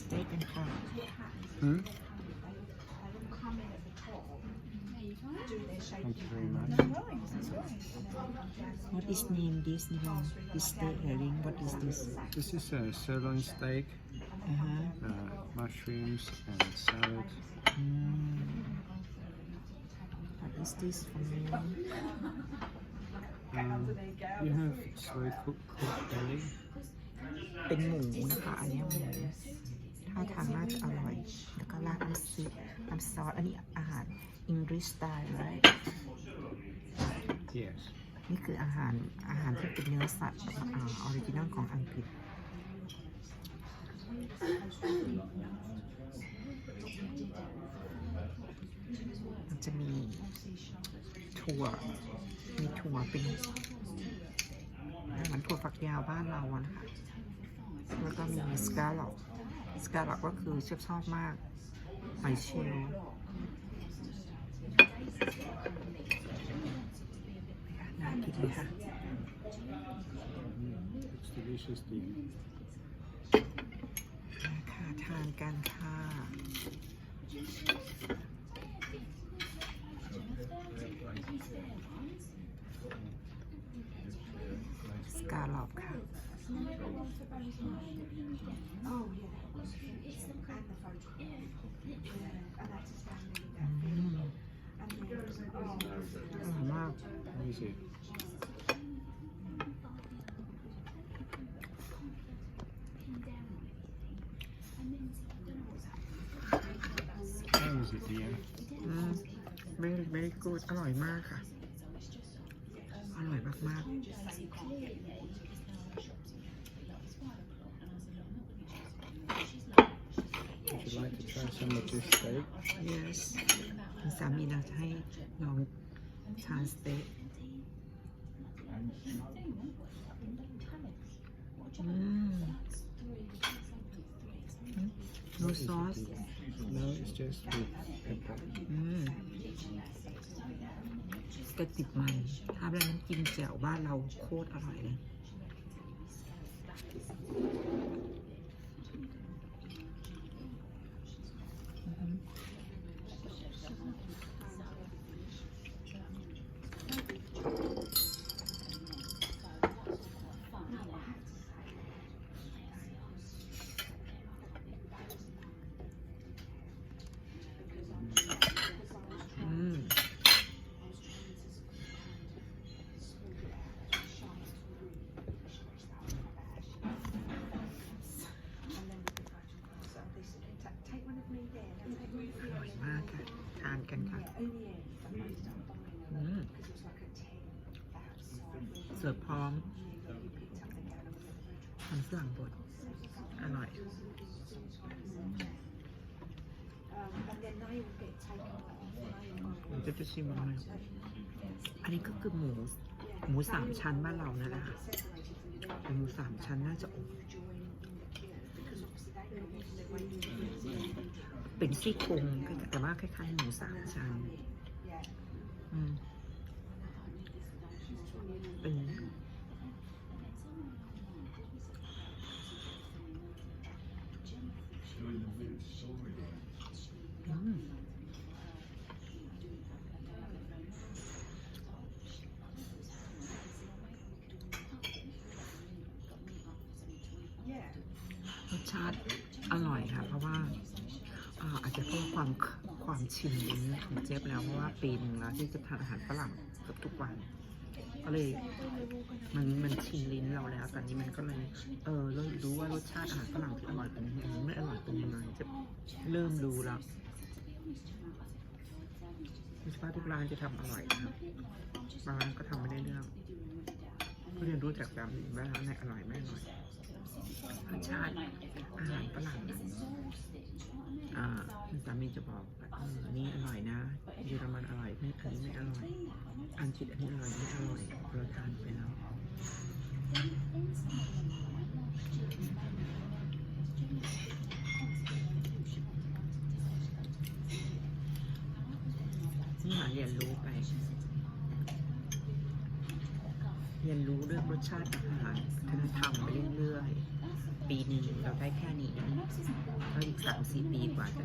สเต็กกันค่ะ Hmm? Thank you very much. What is name this name this steak herring What is this This is a sirloin steak, อ่าฮะ uh, mushrooms and salad. อืม What is this for me Um, you have slow cooked pork belly. เป็นหมูนะคะ อันนี้หมู ท่าทางน่าจะอร่อย แล้วก็ราดน้ำซุปน้ำซอส อันนี้อาหาร English style right Yes. นี่คืออาหารอาหารที่เป็นเนื้อสัตว์ออริจินัลของอังกฤษ มันจะมีถั่ว มีถั่วเป็นเหมือนถั่วฝักยาวบ้านเราอะนะคะ แล้วก็มีสกาลอก สกาลอกก็คือชอบชอบมากหอยเชลล์น่ากินเลยค่ะ Mm, it's delicious, dear. ค่ะทานกันค่ะสกาลอบค่ะ อืมอร่อยมาก How is it? How is it, dear? อืม very very good อร่อยมากค่ะ อร่อยมาก Would some of this steak? yes สามีเราจะให้ลองทานสเต็กอืม no sauce? No, it's just with pepper. อืมสเต็กติดมันถ้าแล้วน้ำจิ้มแจ่วบ้านเราโคตรอร่อยเลย อื เสิร์ฟพร้อมมันฝรั่งบดอร่อยผมจะจะชิมหน่อยอันนี้ก็คือหมู หมูสามชั้นบ้านเรานั่นแหละค่ะหมูสามชั้นน่าจะอบเป็นซี่โครงแต่ว่าคล้ายๆหมูสามชั้น อืม เป็นอืม รสชาติอร่อยค่ะ เพราะว่าอาอาจจะเพราะความความชินของเจฟแล้วเพราะว่าปีนึงแล้วที่จะทานอาหารฝรั่งเกือบทุกวัน ก็เลยมันมันชินลิ้นเราแล้วตอนนี้มันก็เลย เออเริ่มรู้ว่ารสชาติอาหารฝรั่งที่อร่อยเป็นยังไงไม่อร่อยเป็นยังไงจะเริ่มรู้แล้วไม่ใช่ว่าทุกร้านจะทำอร่อยนะครับบางร้านก็ทำไม่ได้เรื่องก็ เรียนรู้จากตามว่าร้านไหนอร่อยไม่อร่อยรสชาติอาหารฝรั่งนะอ่าสามีจะบอกเออนนี้อร่อยนะเยอรมันอร่อยไม่อันนี้ไม่อร่อย อังกฤษอันนี้อร่อยไม่อร่อยเราทานไปแล้วนี่มาเรียนรู้ไป รียนรู้เรื่องรสชาติอาหารวัฒนธรรมไปเรื่อยๆ ปีนึ่งเราได้แค่นี้แล้วอีกสามสี่ปีกว่าจะ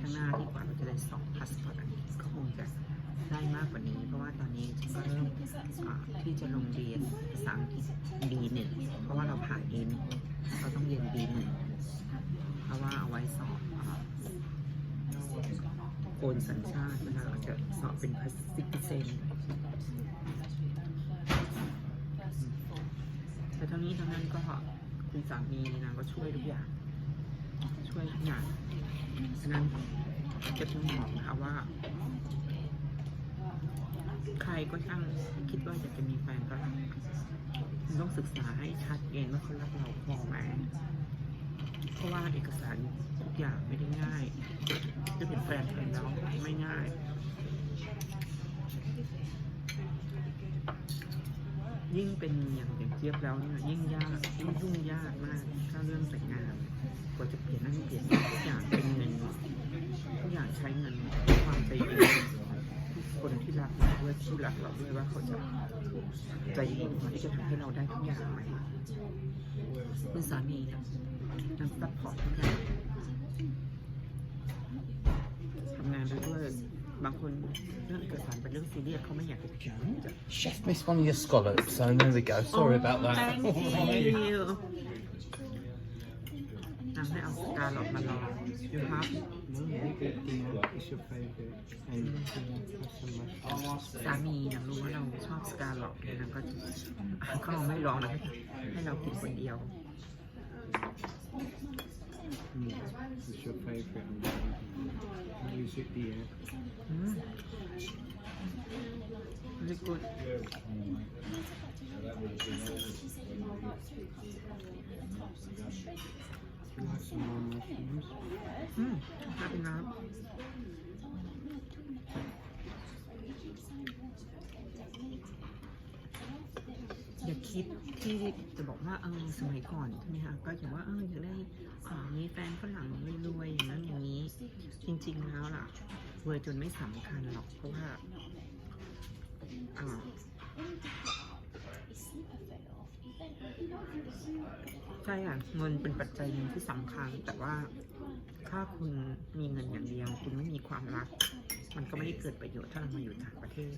ข้างหน้าที่กว่าเราจะได้สองพาสปอร์ตอันนี้ก็คงจะได้มากกว่านี้ เพราะว่าตอนนี้ก็เริ่มที่จะลงเรียนภาษาอังกฤษ B1 เพราะว่าเราผ่าน A1 เราต้องเรียน B1 เพราะว่าเอาไว้สอบโอนสัญชาติเวลาเราจะสอบเป็นซิติเซน แต่ทั้งนี้ทั้งนั้นก็คุณสามีนะก็ช่วยทุกอย่าง ช่วยทุกอย่างฉะนั้นจะถึงบอกนะคะว่า ใครก็ช่างคิดว่าอยากจะมีแฟนก็รักต้องศึกษาให้ชัดเจนว่าเขารักเราพอไหมเพราะว่าเอกสารทุกอย่างไม่ได้ง่าย จะเป็นแฟนกันแล้วไม่ง่าย ยิ่งเป็นอย่างอย่างเจี๊ยบแล้วเนี่ยยิ่งยากยิ่งยุ่งยากมากถ้าเรื่องแต่งงานกว่าจะเปลี่ยนนั่นเปลี่ยนทุกอย่างเป็นเงินทุกอย่างใช้เงินความใจดีคนที่รักเราด้วยที่รักเราด้วยว่าเขาจะใจดีพอที่จะทำให้เราได้ทุกอย่างไหมคุณสามีเนี่ยนักซัพพอร์ตทุกอย่าง บางคนเรื่องเอกสารเป็นเรื่องซีเรียสเขาไม่อยากจะจะ Chef missed one of your scallops, so there we go. Sorry about that. Thank you นำให้เอาสกาหลอกมาลองยูฮับ No, leave it, Dean. It's your favorite. And you know, have some mashed สามีนะรู้ว่าเราชอบสกาหลอกเนี่ยนะก็จะก็เอาไม่ลองนะให้เรากินคนเดียว Mm, it's your favorite. And use it, Dean. อืม very good You like some more mushrooms? อย่าคิดที่จะบอกว่าเออสมัยก่อนใช่ไหมคะก็อย่างว่าเอออยากได้อ่ามีแฟนฝรั่งรวยๆอย่างนั้นอย่างนี้ จริง ๆ แล้วล่ะรวยจนไม่สำคัญหรอกเพราะว่าใช่ค่ะเงินเป็นปัจจัยหนึ่งที่สำคัญ แต่ว่าถ้าคุณมีเงินอย่างเดียว คุณไม่มีความรัก มันก็ไม่ได้เกิดประโยชน์ถ้าเรามาอยู่ต่างประเทศ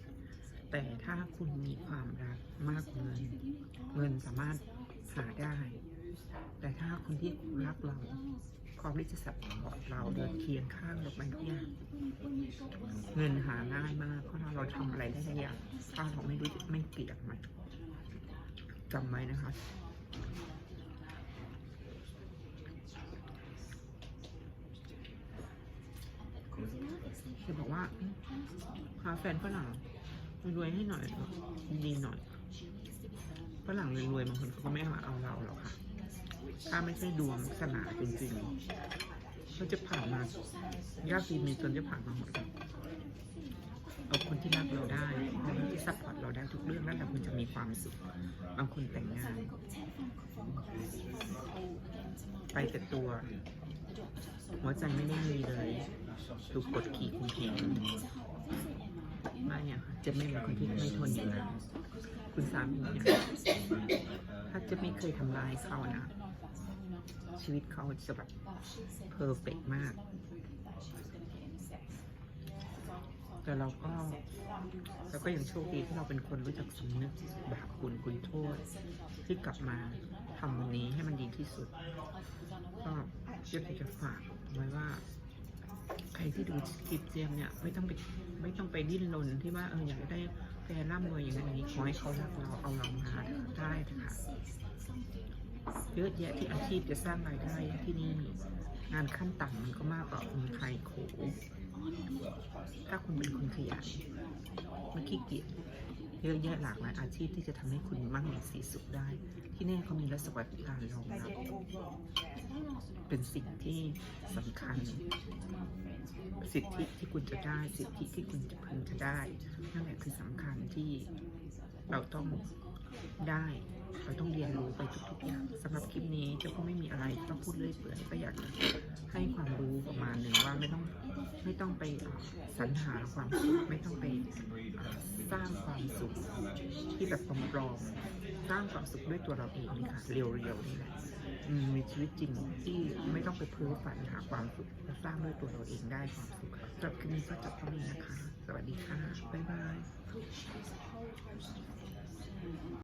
แต่ถ้าคุณมีความรักมากกว่าเงิน เงินสามารถหาได้ แต่ถ้าคนที่รักเราพร้อมที่จะสับพอร์ตเราเดินเคียงข้างเราไปทุกอย่างเงินหาง่ายมาก เพราะเราทำอะไรได้ทุกอย่างถ้าเราไม่รู้ไม่เกลียดมันจำไว้นะคะจะบอกว่าหาแฟนฝรั่ง รวยให้หน่อยดีหน่อยฝรั่งรวยๆบางคนเขาก็ไม่มาเอาเราหรอกค่ะ ถ้าไม่ใช่ดวงสนาจริงๆเขาจะผ่านมายากดีมีจนจะผ่านมาหมดเลยเอาคนที่รักเราได้คนที่ซัพพอร์ตเราได้ทุกเรื่องแล้วแต่คุณจะมีความสุขบางคนแต่งงานไปแต่ตัว หัวใจไม่ได้มีเลย ถูกกดขี่คุมเขียง จะไม่เป็นคนที่ไม่ทนอยู่แล้วคุณสามีเนี่ยถ้าจะไม่เคยทำร้ายเขานะ ชีวิตเขาจะแบบเพอร์เฟกมาก แต่เราก็เราก็ยังโชคดีที่เราเป็นคนรู้จักสำนึกบาปคุณคุณโทษ ที่กลับมาทำวันนี้ให้มันดีที่สุด ก็เจะจะฝากไว้ว่า ใครที่ดูคลิปเจมเนี่ยไม่ต้องไปไม่ต้องไปดิ้นรนที่ว่าเอออยากได้แฟนร่ำรวยอย่างนั้นอย่างนี้ขอให้เขารักเราเอาเรามาได้ค่ะเยอะแยะที่อาชีพจะสร้างรายได้ที่นี่งานขั้นต่ำมันก็มากกว่าคนไทยโขถ้าคุณเป็นคนขยันไม่ขี้เกียจ เยอะแยะหลากหลายอาชีพที่จะทำให้คุณมั่งมีสีสุขได้ ที่แน่เขามีรัฐสวัสดิการรองรับเป็นสิ่งที่สำคัญ สิทธิที่คุณจะได้ สิทธิที่คุณจะพึงจะได้นั่นแหละคือสำคัญที่เราต้อง ได้เราต้องเรียนรู้ไปทุกๆอย่างสำหรับคลิปนี้จะก็ไม่มีอะไรต้องพูดเรื่อยเปื่อยก็อยากให้ความรู้ประมาณหนึ่งว่าไม่ต้องไม่ต้องไปสรรหาความสุขไม่ต้องไปสร้างความสุขที่แบบปลอมๆสร้างความสุขด้วยตัวเราเองนี่ค่ะเรียวๆนี่แหละมีชีวิตจริงที่ไม่ต้องไปเพ้อฝันหาความสุขสร้างด้วยตัวเราเองได้ความสุขสำหรับคลิปนี้ก็จบเท่านี้นะคะ สวัสดีค่ะบ๊ายบาย